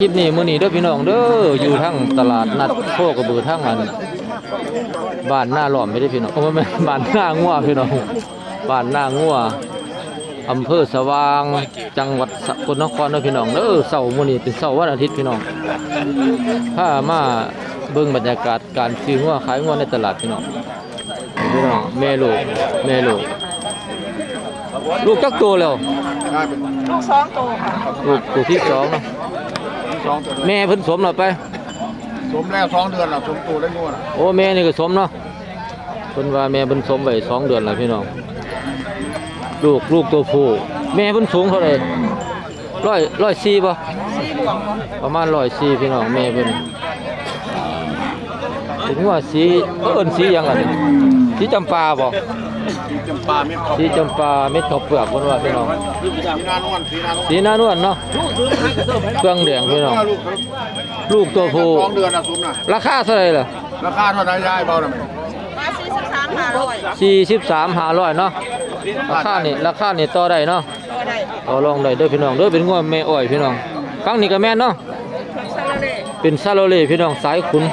คลิปนี้มื้อนี้เด้อพี่น้องเด้ออยู่ทั้งตลาดนัดโคกระบือทั้งอันบ้านหน้าหล้อมไม่ได้พี่น้องโอ้ไม่บ้านหน้างัวพี่น้องบ้านหน้างัวอำเภอสว่างจังหวัดสกลนครเด้อพี่น้องเด้อเสาร์มื้อนี้เป็นเสาร์วันอาทิตย์พี่น้องถ้ามาเบิ่งบรรยากาศการซื้องัวขายงัวในตลาดพี่น้องพี่น้องแม่ลูกแม่ลูกลูกจักโตแล้วลูกสองตัวค่ะลูกตัวที่สองเนาะ สองตัวแม่เพิ่นสมแล้วไป สมแล้วสองเดือนแล้วสมตัวได้งวดโอ้แม่นี่ก็สมเนาะเพิ่นว่าแม่เพิ่นสมไว้สองเดือนแล้วพี่น้อง ลูกลูกตัวผู้แม่เพิ่นสูงเท่าไหร่ร้อยร้อยสี่ป่ะสี่บวกบ่ประมาณร้อยสี่พี่น้องแม่เพิ่นถึงว่าสีเอิ้นสีหยังอะนี่สีจำปาบ่ จำปาเม็ดขอบสีจำปาเม็ดข้าวเปลือกเพิ่นว่าพี่น้องสีนานวลสีนานวลสีหน้านวลเนาะเครื่องแดงพี่น้องลูกลูกตัวผู้สองเดือนนะสมน่ะราคาเท่าไหร่ล่ะราคาเท่าไหร่ยายเบาหน่อยมาสี่สิบสามห้าร้อยสี่สิบสามห้าร้อยเนาะราคานี่ราคานี่ต่อได้เนาะตัวใดต่อรองได้เด้อพี่น้องเด้อเป็นงัวแม่อ้อยพี่น้องฟังนี่ก็แม่นเนาะซาลาเล่เป็นซาโลเล่พี่น้องสายขุน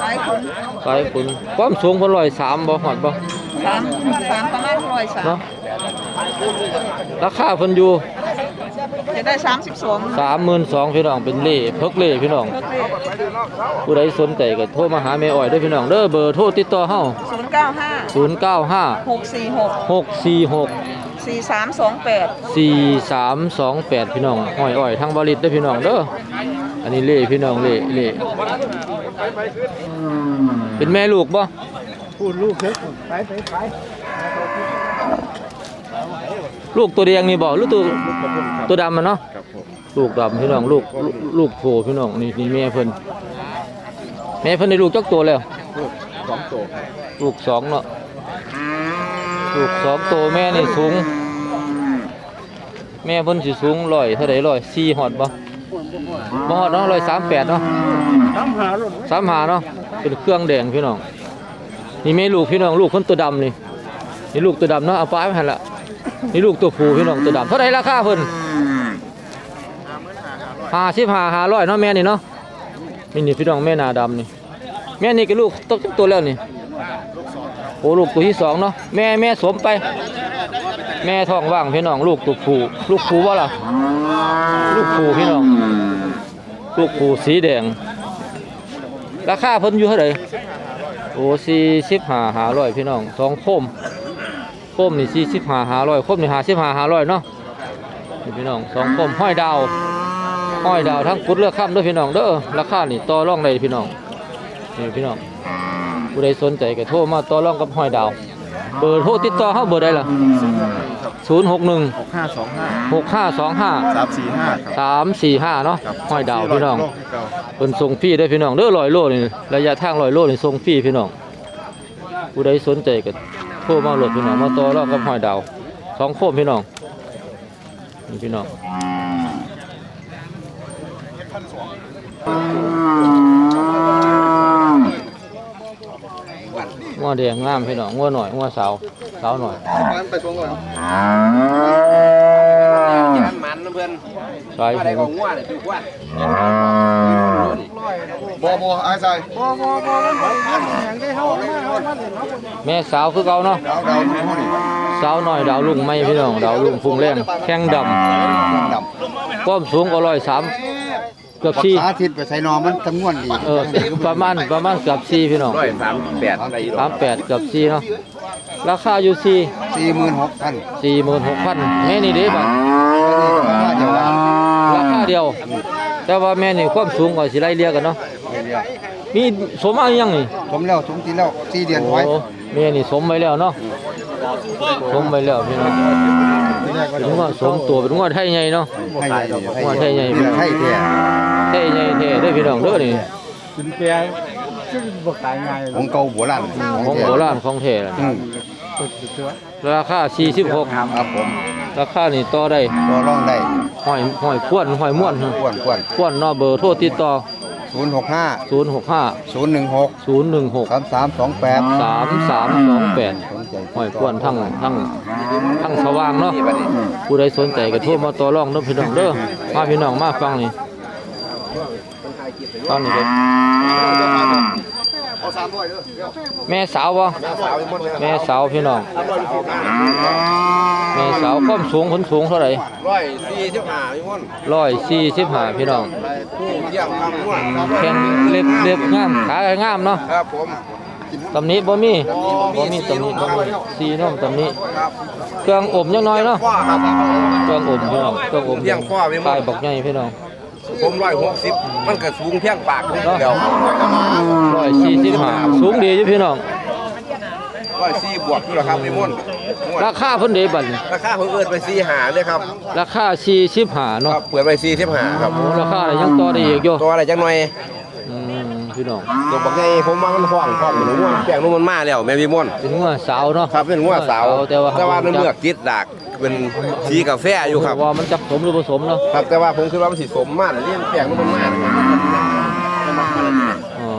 ขายคุณสายขุนความสูงเพิ่นร้อยสามบ่ฮอดบ่ สามสามประมาณร้อยสามเนาะราคาเพิ่นอยู่จะได้สามสิบสอง32,000พี่น้องเป็นเล่เพิกเล่พี่น้องเพิ่มเลยผู้ใดสนใจก็โทรมาหาแม่อ้อยเด้อพี่น้องเด้อเบอร์โทรติดต่อเฮาศูนย์เก้าห้า095หกสี่หก646สี่สามสองแปด4328พี่น้องอ้อยอ้อยทางบริษเด้อพี่น้องเด้ออันนี้เล่พี่น้องเล่เล่เป็นแม่ลูกบ่ พูดลูกเถอะไปไปไปลูกตัวแดงนี่บ่หรือตัวลูกกระพุ่มครับตัวดำมันเนาะครับผมลูกดำพี่น้องลูกลูกลูกโผพี่น้องนี่นี่แม่เพิ่นแม่เพิ่นได้ลูกจักตัวแล้วลูกสองตัวลูกสองเนาะลูกสองตัวแม่นี่สูง แม่เพิ่นสิสูงร้อยเท่าใดร้อยสี่ฮอดบ่บ่ฮอดเนาะร้อยสามแปดเนาะสามหาลูกสามหาเนาะเป็นเครื่องแดงพี่น้อง นี่แม่ลูกพี่น้องลูกคนตัวดำนี่นี่ลูกตัวดำเนาะเอาป้ายไปหันละนี่ลูกตัวผู้พี่น้องตัวดำเท่าใดราคาเพิ่นหาสิบหาหาร้อยเนาะแม่นี่เนาะนี่นี่พี่น้องแม่นาดำนี่แม่นี่ก็ลูกตัวตัวแล้วนี่โอ้ลูกตัวที่สองเนาะแม่แม่สมไป แม่ท้องว่างพี่น้องลูกตัวผู้ลูกผู้ว่าล่ะลูกผู้พี่น้องลูกผู้สีแดงราคาเพิ่นอยู่เท่าไหร่ โอ้สี่สิบห้าห้าร้อยพี่น้องสองโคมโคมนี่สี่สิบห้าห้าร้อยโคมนี่ห้าสิบห้าห้าร้อยเนาะนี่พี่น้องสองโคมห้อยดาวห้อยดาวทั้งกุดเลือกข้ามด้วยพี่น้องเด้อราคานี่ต่อรองเลยพี่น้องนี่พี่น้องผู้ใดสนใจก็โทรมาต่อรองกับห้อยดาว เบอร์โทรติดต่อเฮาเบอร์ใดล่ะ061หกห้าสองห้า6525สามสี่ห้าครับ345เนาะห้อยดาวพี่น้องโลกที่เก่าเพิ่นส่งฟรีได้อพี่น้องเด้อ100โลนี่ระยะทาง100โลนี่ส่งฟรีพี่น้องผู้ใดสนใจก็โทรมาโหลดพี่น้องมาต่อรองกับห้อยดาวสองโคมพี่น้องนี่พี่น้อง วแดงงามพี่น้องงัวหน่อยงัวสาวสาวหน่อยมันไปส่งก่อนมันมันนะเพื่อนสายอะไรหูของง่วเนี่ยคือว่าบัวบัวไอ้ใส่แม่สาวคือเก่าเนาะดาวดาวมันพูดนี่สาวหน่อยดาวลุงไม่พี่น้องดาวลุงพุงแรงแข้งดดำำความสูงก็ร้อยสาม เกือบสี่อาทิตย์ไปใส่นอมันจำนวนดีเออประมาณประมาณเกือบสี่พี่น้องร้อยสามแปดอะไรอยู่สามแปดเกือบสี่เนาะราคาอยู่สี่สี่หมื่นหกพันสี่หมื่นหกพันแม่นี่เด้บัดเดียวกันราคาเดียว แต่ว่าแม่นี่ความสูงก็สิไล่เรียกกันเนาะมีสมอะไรยังนี่ผมแล้วสมทีแล้วสี่เดือนไว้โอ้แม่นี่สมไว้แล้วเนาะสมไว้แล้วพี่น้อง เป็นว่าสมตัวเป็นว่าไทยใหญ่เนาะให้ใหญ่ว่าไทยใหญ่ให้แท้ไทยใหญ่แท้เด้อพี่น้องเด้อนี่ของเก่าโบราณของโบราณของแท้ล่ะอืมราคา46ครับผมราคานี่ต่อได้ตัวร่องได้ห้อยห้อยควนห้อยม่วนอ้วนอ้วนควนเนาะเบอร์โทรติดต่อศูนย์หกห้า065ศูนย์หนึ่งหก016สามสามสองแปด3328สนใจ ห้อยควนทั้งทั้งทั้งสว่างเนาะผู้ใดสนใจก็โทรมาต่อรองเด้อพี่น้องเด้อมาพี่น้องมาฟังนี่ตอนนี้ก็แม่สาวบ่แม่สาวพี่น้อง แม่สาวความสูงผลสูงเท่าไหร่ร้อยสี่สิบห้าพี่ม่อนร้อยสี่สิบห้าพี่น้องผู้เยี่ยมครับม่วนแข้งเล็บเล็บงามขางามเนาะครับผม ตำหนี้บ่มีบ่มีตำหนี้บ่มีสีน้องตำหนี้ครับเครื่องอมยังน้อยเนาะข้อครับ เครื่องอมพี่น้องเครื่องอมเลี้ยงพ่อไว้หมดตายบักใหญ่พี่น้องผมร้อยหกสิบมันก็สูงเพียงปากเดียวร้อยสี่สิบห้าสูงดีอยู่พี่น้อง ร้อยสี่บวกอยู่แล้วครับพี่ม่อนม่วนราคาเพิ่นเด้บัดนี้ราคาผมเอิ้นไปสี่หาเลยครับราคาสี่สิบห้าคเนาะรับเปิดไปสี่สิบห้าครับราคาอะไรยังต่อได้อีกอยู่ตัวอะไรจังหน่อยอืม พี่น้องตัวบักไงผมว่ามันห้องห้องมันง่วงแป้งนุ่มมันมาแล้วแม่พี่ม่อนเป็นงัวสาวเนาะครับเป็นงัวสาวแต่ว่าแต่ว่ามันเมือกจิตดากเป็นสีกาแฟอยู่ครับว่ามันจะผสมหรือผสมเนาะครับแต่ว่าผมคิดว่ามันสิสมมากเลี้ยงแป้งนุ่มมันมากอ๋อ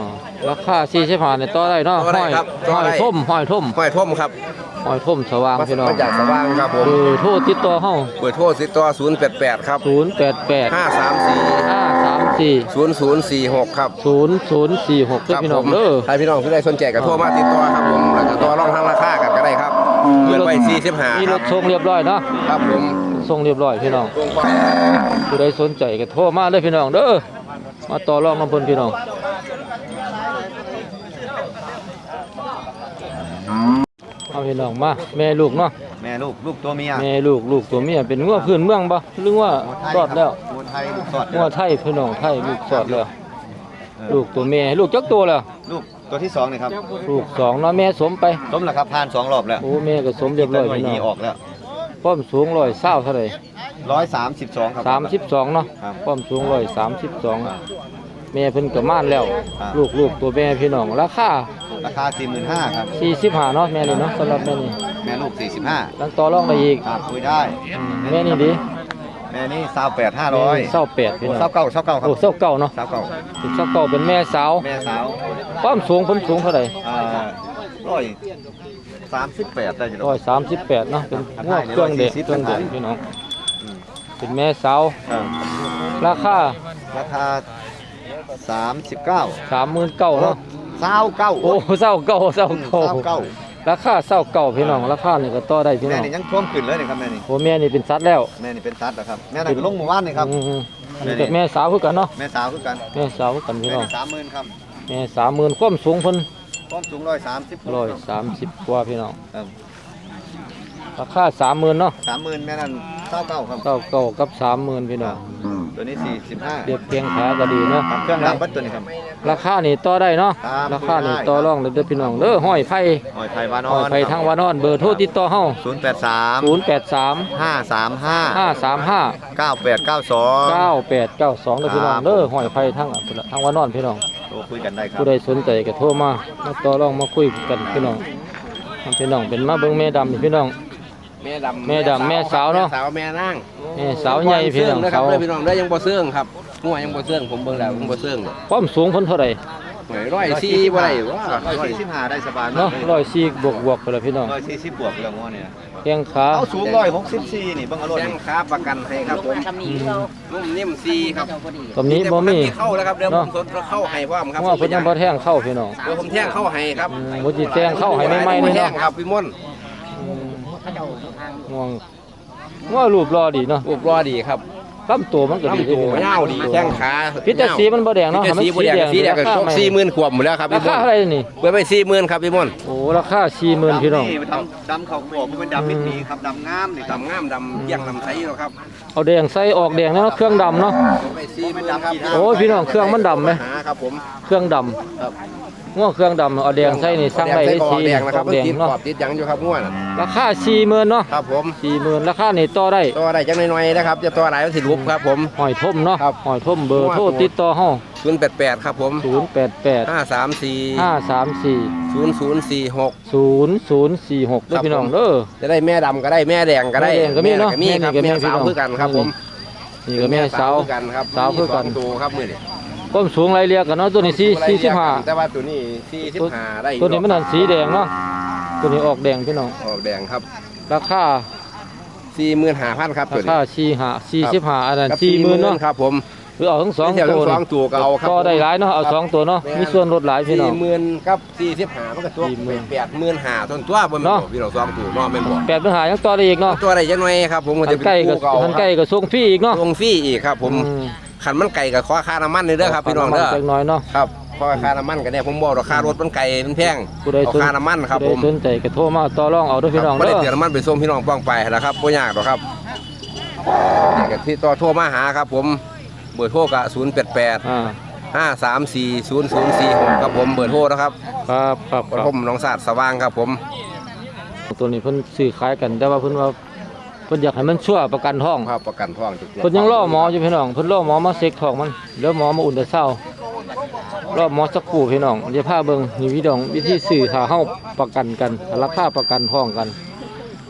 ราคาสี่สิบห้าเนี่ยต่อได้เนาะต่อได้ห้อยครับต่ห้ออยได้ท่มห้อยท่มห้อยท่มครับห้อยท่มสว่างมาพี่น้องมาจากสว่างครับผมเออโทษติดต่อเฮาเปิดโทษสิตัว088 ครับ ศูนย์แปดแปด534ห้าสามสี่0046ครับศูนย์ศูนย์สี่หกเด้อพี่น้องผมเด้อถ้าพี่น้องที่ได้สนใจก็โทรมาติดต่อครับผมแล้วก็ต่อรองทางราคากันก็ได้ครับเปิดไว้45มีครรับถส่งเรียบร้อยเนาะครับผมส่งเรียบร้อยพี่น้องตรงความผู้ใดสนใจก็โทรมาเลยพี่น้องเด้อมาต่อรองน้ำเพิ่นพี่น้องเอาพี่น้องมาแม่ลูกเนาะแม่ลูกลูกตัวเมียแม่ลูกลูกตัวเมียเป็นงัวพื้นเมืองบ่หรือว่าสอดแล้วตัว ไทยลูกสอดงัวไทยพี่น้องไทยลูกสอดแล้วลูกตัวแม่ลูกจักตัวแล้วลูกตัวที่สองนี่ครับลูกสองเนาะแม่สมไป สมแล้วครับผ่านสองรอบแล้วโอ้แม่ก็สมเรียบร้อยหน่วยพี่น้ยีองออกแล้วความสูงร้อยเศร้าเท่าไหร่ร้อยสามสิบสองครับ สามสิบสองเนาะครับความสูงร้อยสามสิบสองแม่เพิ่นก็ม่านแล้ว ครับ ลูกลูกตัวแม่พี่น้องราคาราคาสี่หมื่นห้าครับ สี่สิบห้าเนาะแม่นี่เนาะสำหรับแม่นี่แม่ลูกสี่สิบห้าตั้งต่อรองได้อีก ครับคุยได้อืมแม่นี่ดี แม่นี่สาวแปดห้าร้อยเศร้าแปดพี่น้องสาวเก้าสาวเก้าครับโอ้เศร้าเก่าเนาะสาวเก้าเศร้าเก่าเป็นแม่สาว แม่สาวความสูงเพิ่นสูงเท่าไหร่อ่าร้อยสามสิบแปดได้อยู่ร้อยสามสิบแปดเนาะเป็นงวเครื่องเด็กเครื่องเด็กพี่น้องเป็นแม่สาวครับราคาราคาสามสิบเก้าสามหมื่นเก้าเนาะสาวเก้าโอ้เศร้าเก่าเศร้าเก่าสาวเก้า ราคาเศร้าเก่าพี่น้องราคานี่ก็ต่อได้พี่แม่น้องนี่ยังท่วมขึ้นเลยนี่ครับแม่นี่โอ้แม่นี่เป็นสัตว์แล้ว แม่นี่เป็นซัดนะครับแม่นั่นก็ลงหมู่บ้านนี่ครับ อืมๆอันนี้ก็แม่สาวคือกันเนาะแม่สาวคือกันแม่สาวคือกันพี่แม่น้องนี่สามหมื่นครับแม่สามหมื่นความสูงเพิ่นความสูงร้อยสามสิบร้อยสามสิบกว่าพี่น้องครับ ราคาสามหมื่นเนาะสามหมื่นแม่นั่นเก้าเก้าครับ เก้าเก้ากับสามหมื่นพี่น้องตัวนี้สี่สิบห้าเรียบเพียงขาก็ดีเนาะเครื่องดำเบัดตัวนี้ครับ ราคานี่ต่อได้เนาะครับราคานี่ต่อรองเด้อพี่น้องเด้อห้อยไผ่หอยไทยวานอห้อยนไผ่ทางวานอนเบอร์โทรติดต่อเฮาศูนย์แปดสามศูนย์แปดสามห้าสามห้าห้าสามห้าเก้าแปดเก้าสอง เก้าแปดเก้าสองเด้อพี่น้องครับเด้อห้อยไผ่ทางอะพุ่นล่ะทางวานอนพี่น้อง โทรคุยกันได้ครับผู้ใดสนใจก็โทรมา มาต่อรองมาคุยกันพี่น้องพี่น้องเป็นมาเบิ่งแม่ดำนี่พี่น้อง แม่ดำแม่ดำแม่สาวเนาะแม่สาวแม่นางแม่สาวใหญ่พี่น้องเสื่นะครับสาวเด้อพี่น้องเด้อยังบ่เสื่องครับงัวยังบ่เสื่องผมเบิ่งแล้วยังบ่เสื่องเลยความสูงเพิ่นเท่าไหร่หน่อยร้อยสี่บ่ได้ว่าร้อยสี่สิบห้าได้สบายมากเนาะเลยร้อยสี่บวกบวกไปแล้วพี่น้องร้อยสี่สิบบวกเรื่องว่าเนี่ยแข้งขาเอาสูงร้อยหกสิบสี่นี่เบังเอารถแจ้งค้าประกันให้ครับผมอืมนุ่มนิ่มซีครับตรงนี้บ่มี แต่เข้าแล้วครับเดี๋ยวผเนาะมสดเข้าให้พร้อมครับว่าเพิ่นยังบ่แท่งเข้าพี่น้องเดี๋ยวผมแท่งเข้าให้ครับอืมบ่สิแท่งเข้าให้ใหม่ๆนี่แท่เนาะงครับพี่ม่อน ง่วงว่ารูปรอดีเนาะรูปรอดีครับลำตัวมันก็ดีลำตัวเงาดีแข้งขาพิษแต่สีมันบ่แดงเนาะพิษแต่สีบ่แดงสีแดงก็ราตคากใหม่สี่หมื่นขวบหมดแล้วครับราพี่ม่คาอนเท่าไหร่นี่เปิดไปสี่หมื่นครับพี่ม่อนโอ้ราคา40,000พี่น้องดำดำเขาขวบมันเป็นดำมิตรดีครับดำงามนี่ดำดำงามดำเยี่ยงดำใสเนาะครับเอาแดงใส่ออกแดงเนาะเครื่องดำเนาะเปิดไปสี่หมื่นครับโอ้ยพี่น้องเครื่องมันดำไหมหาครับผมเครื่องดำครับ ง่วงเครื่องดำเอาแดงใส่นี่สั่งได้ได้แดงใส่สีกอแดงนะครับออกแดงติดขเนาะอบติดหยังอยู่ครับง่วนราคา40,000เนาะครับผม40,000ราคานี่ต่อได้ตัวอะไรจังน้อยๆนะครับจะตัวอะไรก็สิรูปครับผมหอยท่มเนาะครับหอยท่มเบอร์โทรติดต่อเฮาศูนย์แปดแปดครับผม088ห้าสามสี่534ศูนย์ศูนย์สี่หก0046เด้อครับพี่น้องผมเด้อจะได้แม่ดำก็ได้แม่แดงก็ได้แม่แดงก็มีเนาะแก็มีครับแม่แม่นี่ก็มีสาวพี่น้องคือกันครับผมนี่ก็แม่สาวคือกันครับสาวคือกันมีสงตัวครับมือนี่ ความสูงไรเรียกกันเนาะตัวนี้4 45แต่ว่าตัวนี้สี่สิบห้าได้อยู่ตัวนี้มันนั่นสีแดงเนาะตัวนี้ออกแดงพี่น้องออกแดงครับ ราคาสี่หมื่นห้าพันครับราตัวคานี้45 45อันนั้นครับ40,000เนาะครับผมตัวคือเอาทั้งสองเดี๋ยวตัวทั้งสองตัวก็เอาครับก็ได้หลายเนาะเอาสองตัวเนาะมีส่วนลดหลายพี่น้สี่องหมื่นกับสี่สิบห้ามันก็ตัวสี่หมื่นแปดหมื่นห้าต้นตัวบนเนาะพี่น้องสองตัวเนาะแม่นบ่แปดปัญหายังต่อได้อีกเนาะตัวอะไรจังหน่อยครับผมก็ทัจะนเป็นใกล้กับคู่ก็เอาทันใกล้กับส่งฟรีอีกเนาะลงฟรีอีกครับผมอืม ขันมันไก่กับขอค่าน้ำมันเลยเด้อครับพี่น้องเด้อจักหน่อยเนาะครับขอค่าน้ำมันกันเนี่ยผมบอกราคารถมันไก่มันแพงผู้ใดเอาสนค่าน้ำมันครับผู้ผใดมสนใจก็โทรมาต่อรองเอาเด้วยพี่น้องไม่เด้ได้อเสียน้ำมันไปส่งพี่น้องป้องไปนะครับบ่ยากหรอกครับนี่ก็ที่ต่อโทรมาหาครับ ผมเบอร์โทรกะ0 8 8อ่า5 3 4 0 0 4 6ครับผมเบอร์โทรนะครับครับครับผครับมน้องศาสตร์สว่างครับผม ตัวนี้เพิ่นซื้อขายกันแต่ว่าเพิ่นว่าเพิ่นอยากให้มันชั่วประกันท้องครับประกันท้องจุกเพิ่นยังรอหมออยู่พี่น้องเพิ่นรอหมอมาเช็คท้องมันแล้วหมอมาอุ่นแต่เช้า รอหมอสักครู่พี่น้องเดี๋ยวพาเบิ่งนี่พี่น้องวิธีซื้อถ้าเฮาประกันกันราคาประกันท้องกัน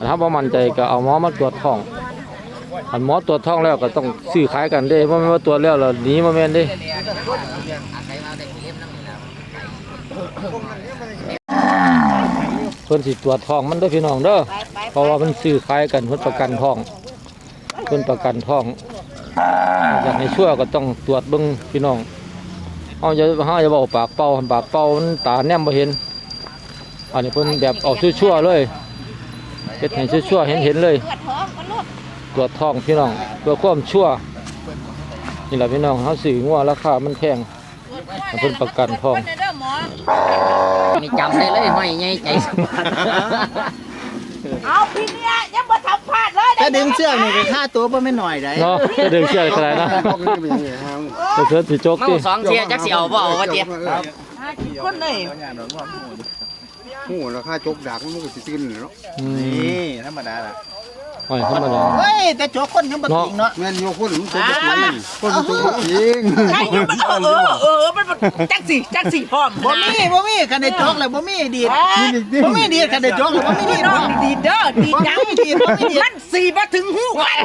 ถ้าบ่มั่นใจก็เอาหมอมาตรวจท้องอันหมอตรวจท้องแล้วก็ต้องซื้อขายกันเด้บ่แม่นว่าตรวจแล้วแล้วหนีบ่แม่นเด้ เพิ่นสิตรวจท้องมันเด้อพี่น้องเด้อ เพราะว่ามันซื้อขายกันเพิ่นประกันท้องเพิ่นประกันท้องอยากให้ชั่วก็ต้องตรวจเบิ่งพี่น้องเฮาจะเฮาจะบอกปากเป่าปากเป่ามันตาแนมบ่เห็น อันนี้เพิ่นแบบเอาชั่วๆเลยเฮ็ดให้ชั่วๆเห็นๆเลย ตรวจท้องพี่น้องเพื่อความชั่วนี่แหละพี่น้องเฮาซื้องัวราคามันแพงให้เพิ่นประกันท้องไม่จำได้เลยห้อยใหญ่ใจสมานเอา ถ้าดึงเสื้อกนี่ก็ค่าตัวบ่แม่นหน่อยได้เนาะจะดึงเชือกเท่าไหร่นะจะเชิญสิจกเมาติสองเทียจักสิเอาบ่เอาวะเจียคนเลยหูราคาจกดักมันก็สิซื้อนี่เนาะอืมนี่ธรรมดาล่ะ ห้อยธรรมดาเฮ้ยแต่จกคนยังบ่จริงเนาะแม่นอยู่คนมันจกบ่จริงคนมันจกบ่จริงใช่ยังมันเออเออเออมันจังสิจังสิพร้อมบ่มีบ่มีคันได้จกแล้วบ่มีดีดบ่มีดีดคันได้จกแล้วบ่มีดีดน้องดีเด้อดีจังบ่มีดีดบ่มีดีดมันสี่มาถึงหูกัน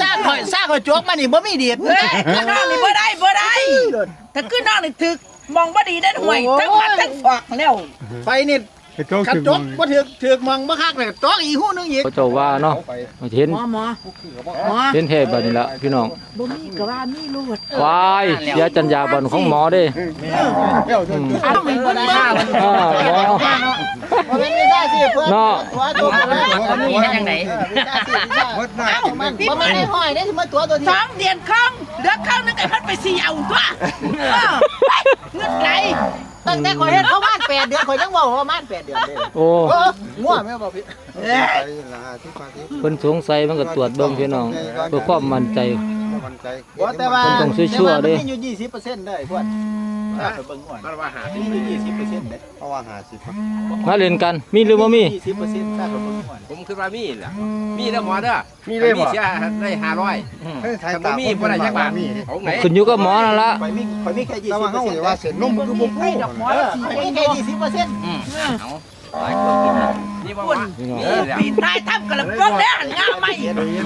ซากข่อยซากข่อยจกมานี่บ่มีดีดเฮ้ยน้องนี่บ่ได้บ่ได้ถ้าขึ้นน้องนี่ถึกมองบ่ดีได้ห่วยทั้งมันทั้งฝอกแล้วไปนี่ คันจกบ่ถึกถึกมองบ่คักเลยจกอีกหูนึงอีกเขาเจ้าว่าเนาะเห็นหมอหมอหมอเห็นแท้บัดนี้ละพี่น้องบ่มีก็ว่ามีรูดควายเสียจัญญาบันของหมอเด้อืม เอาไม่เบิ่งเบิ่งอ่าหมอ บ่แม่นไม่ได้สิเพิ่นเนาะ ตัวตัวบ่มันมีให้จังไดเอ้ามันบ่มาได้ห้อยได้สิมาตัวตัวสนี้องเดือนครั้งเดือนครั้งนึงไอ้พัดไปสี่เอาตัวเออเงินไหล ตั้งแต่ข่อยเฮ็ดเขาบ้าน8เดือนข่อยยังเว้าว่าบ้าน8เดือนเด้โอ้เอองัวแม่บ่ผิดเพิ่นสงสัยมันก็ตรวจเบิ่งพี่น้องเพื่อความมั่นใจบ่แต่ว่ามันต้องชั่วๆเด้ แต่ามันมีอยู่20%เด้อไอ้พวก ถ้าไปเบิ่งก่อนมันว่าหามีอยู่20%เด้เพราะว่าหาสิบมาเล่นกัน มีหรือบ่มี20%ถ้าไปเบิ่งก่อนผมคิดว่ามีแหละมีแล้วหมอเด้อมีเลยบ่เสียได้ห้าร้อยเฮ้ยไทยแต่ตาบ่มีบ่ได้จักบาทมีเอาไหนขึ้นอยู่กับหมอนั่นละข่อยมีข่อยมีแค่20%แต่ว่าเขาว่าเสร็จนมมันคือบ่พูดเออข่อยมีแค่20%อืมเอาหลายคนกิ นนะนี่บ่ว่านี่แหละปีนใต้ทับกระป้องแล้วหันงามไหม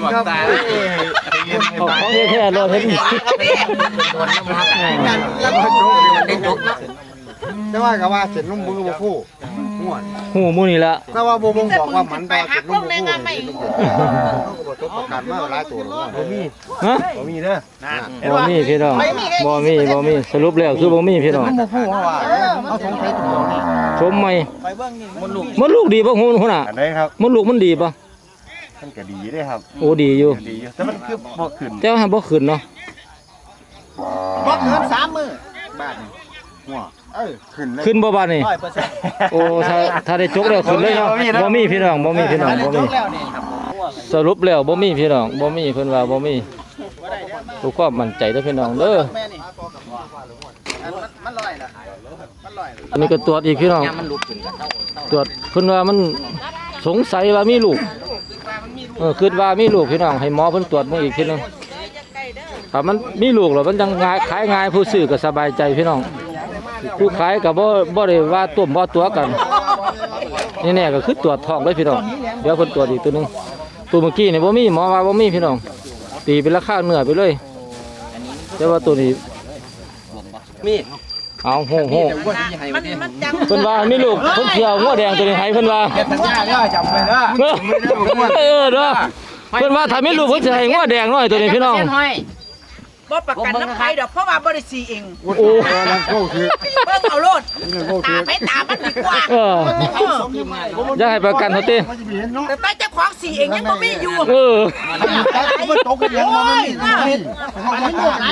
บอกตาเอาของแท้ๆเลยเห็นโดนน้ำมันกันแล้วก็โจกได้จกเนะแต่ว่าก็ว่าเสร็จนมมือบ่ฟู่ ม่วนหูหมู่นี่ละแต่ว่าบ่บ่งบอกว่ามันแต่ว่าเสร็จนมบ่พูดเขาก็จบประกันมาหลายตัวแล้วบ่มีฮะบ่มีเด้อบ่มีพี่น้องบ่มีบ่มีสรุปแล้วคือบ่มีพี่น้องนมบ่พูดเพราะว่าเอาสงสัยตัวนี้ชมใหม่ข่อยเบิ่งนี่มันลูกมันลูกดีบ่หูหัวหน้าอันใดครับมันลูกมันดีป่ะมันก็ดีเด้ครับ โอ้ดีอยู่ดีอยู่แต่มันคือบ่ขึ้นแต่ว่าบ่ขึ้นเนาะบ่เกิน3มื้อบ้านนี่หัว เออขึ้นเลยขึ้นบ่บาดนี่100%โอ้ถ้าถ้าได้จกแล้วขึ้นเลยเนาะบ่มีพี่น้องบ่มีพี่น้องอันนี้บ่จมีบแล้วนี่ครับสรุปแล้วบ่มีพี่น้องบ่มีเพิ่นว่าบ่มีทุกความมั่นใจเด้อพี่น้องเด้อแม่นี่อันมันมันลอยล่ะมันลอยล่ะอันนี้ก็ตรวจอีกพี่น้องยามมันลุกขึ้นกันเท่าเท่าตรวจเพิ่นว่ามันสงสัยว่ามีลูกเออคิดว่ามีลูกพี่น้องให้หมอเพิ่นตรวจมึงอีกทีหนึงถ้ามันมีลูกแล้วมันจังง่ายขายง่ายผู้ซื้อก็สบายใจพี่น้อง ผู้ขายก็บ่บ่ได้ว่าต้มบ่ตัวกันนี่แน่ก็คือตรวจท้องเลยพี่น้องเดี๋ยวเพิ่นตรวจอีกตัวหนึงตัวเมื่อกี้นี่บ่มีหมอว่าบ่มีพี่น้องตีเป็นราคาเนื้อไปเลยแต่ว่าตัวนี้มีเอาโหโหมันมันจังเพิ่นว่ามีลูกเพิ่นเที่ยวหัวแดงตัวนี้ให้เพิ่นว่าสัญญาเด้อจำไว้เด้อเออเด้อเพิ่นว่าถ้ามีลูกเพิ่นสิให้งัวแดงน้อยตัวนี้พี่น้องเส้นห้อย บ่ประกันน้ำไผดอกเพราะว่าบ่ได้สีเองโอ้นั่นเข้าคือเบิ่งเอาโลดนั่นเข้าตาคือไปตามันดีกว่าเออเอออย่าให้ประกันเขาติมันจะมีเห็นเนาะแต่ไปเจ้าของสีเองยังบ่มีอยู่เออมันตกกันยังมันไม่มีเห็น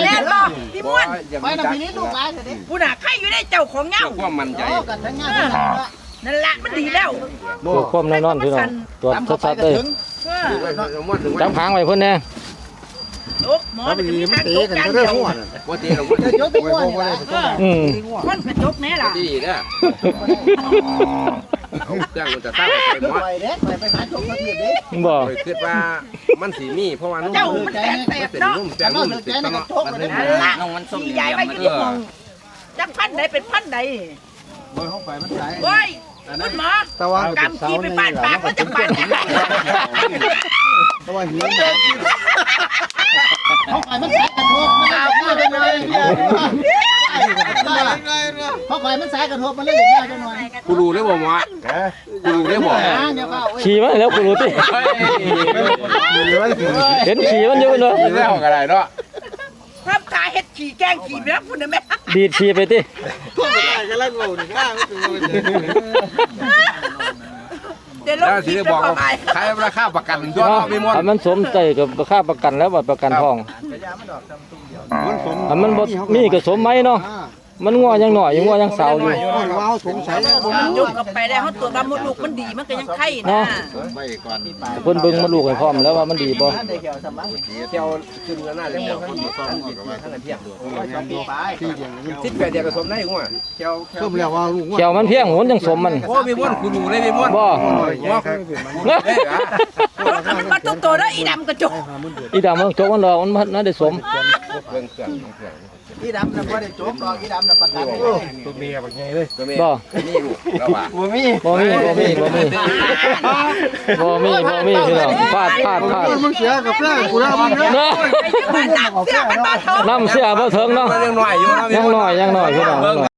แล่นบ่พี่ม่วนไปนำพี่นี้ลูกหลานเถอะดิผู้น่ะใครอยู่ในเจ้าของเงาความมั่นใจโอ้กันทั้งงานทั้งงานนั่นแหละมันดีแล้วเพื่อความแน่นอนพี่น้องตรวจชัดๆเลยเออจับหางไว้เพิ่นแน่ ตกหมอมันมันมีมีมัทานงเตะตกกันกันเรื่เดีอยยวหัวบ่ตีหรอกบ่เดี๋ยวยกตัวนี่ล่ะเอออืมมันกระจกแน่ล่ะดีเด้อเครื่องมันจะตั้งไปหมดไปเด้ไปไปหาจกมาทีเด้บ่โดยคิดว่ามันสีมีเพราะว่านุ่มเจ้ามันแตกแตกเป็นเนาะนุ่มแป้งนุ่มติดตลอดมันเลยนั่นล่ะน้องมันส้มสีเหลี่ใหญ่ยมไว้มันอยู่ที่มองจักพันใดเป็นพันใดโอ้ยห้องไปมันสายโอ้ยคุณหมอตะวันกำขี้ไปปาดปากก็จะปาดตะวันหิว ห้องไปมันสายกระทบมันเลยง่ายจังเลยห้องไปมันสายกระทบมันเลยง่ายจังเลยกูรู้ได้บ่หมอกูรู้ได้บ่อ่าเดี๋ยวเข้าเว้ยขี่มาแล้วกูรู้ติเหลือถึงเห็นขี่มันอยู่เนาะมีแล้วก็ได้เนาะภาพขาเฮ็ดขี่แกงขี่ไปแล้วคุณน่ะแม่ดีดขี่ไปติ เดี๋ยวลงแล้วสิขี่ได้ไปบอกพอไปใครราคาประกันตัวเนาะมีหมดถ้ามันสมใจกับค่าประกันแล้วบัตรประกันทองมันสมถ้ามันบ่มีก็สมไหมเนาะ มันงัวยังหน่อยยังงัวยังสาวอยู่ ว้าวสงสัยแล้วบ่มียกกลับไปได้เฮาตัวว่ามดลูกมันดีมันก็ยังไข่นะไปก่อนเพิ่นเบิ่งมาลูกให้พร้อมแล้วว่ามันดีบ่เดี๋ยวเกี่ยวสำลักเที่ยวขึ้นเงินหน้าแล้วเขาหยิบซองหยิบท่านเทียบดูที่อย่างนี้ทิศแปดเดียวก็สมได้หัวเพิ่มแล้วว่าลูกเขียวมันเพียงโหนจังสมมันโอ้มีม้วนกูรู้ได้มีม้วนบ่ว่ากูเด้อรถมันมาตัวโตแล้วอีดำกระจกอีดำมันจกมันดอกมันบ่น่าได้สมเรื่องเครื่องเครื่อง อีดำน่ะบ่ได้จบดอกอีดำน่ะประกันตัวเมียแบบไงเลยก็มีบ่ นี่ลูกแล้วว่าบ่มีบ่มีบ่มีบ่มีบ่มีบ่มีพี่น้องพลาดพลาดพลาดมึงเสียกับแฟนกูแล้วมึงเนี่ยเนาะไปอยู่บ้านน้ำเสื้อมันมาเถอะน้ำเสียบ่ถึงเนาะยังหน่อยอยู่ยังน้อยยังน้อยพี่น้องยังน้อย